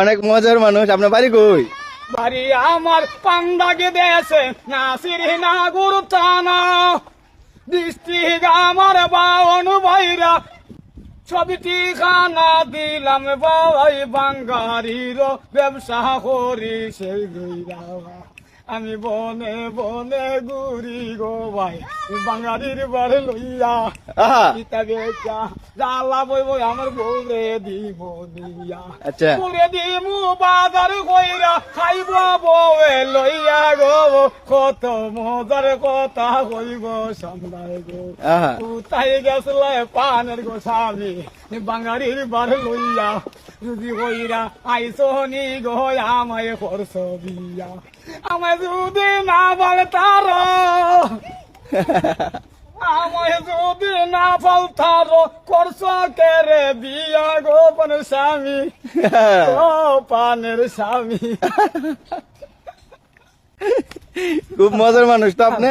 অনেক মজার মানুষ, আপনার বাড়ি কই? বাড়ি আমার পান্ডাকে দেশে নাসির না গুরু টানা আমার বাউন ভাইরা। ছবিটি খানা দিলাম বাবাই বাঙ্গারির ব্যবসা করি সেই গইরা আমি বনে বনে ঘুরি গো ভাই। বাঙালির বার লইয়া ইতা বেচা জ্বালা বই বই আমার বউরে দিব দিয়া। আচ্ছা। করে দিমু বাজার কইরা খাইব বউে লইয়া গো। কত মজার কথা কইব সামলাই গো। কোথায় গেছলে পানের গো স্বামী বাঙালির বার লইয়া যদি কইরা আইসো নি গো আমায় করছ বিয়া। আমায় যদি না বলে তার আমায় যদি না ফলতার করছ কেরে বিয়া গোপন স্বামী? পানের স্বামী। খুব মজার মানুষ তো আপনি।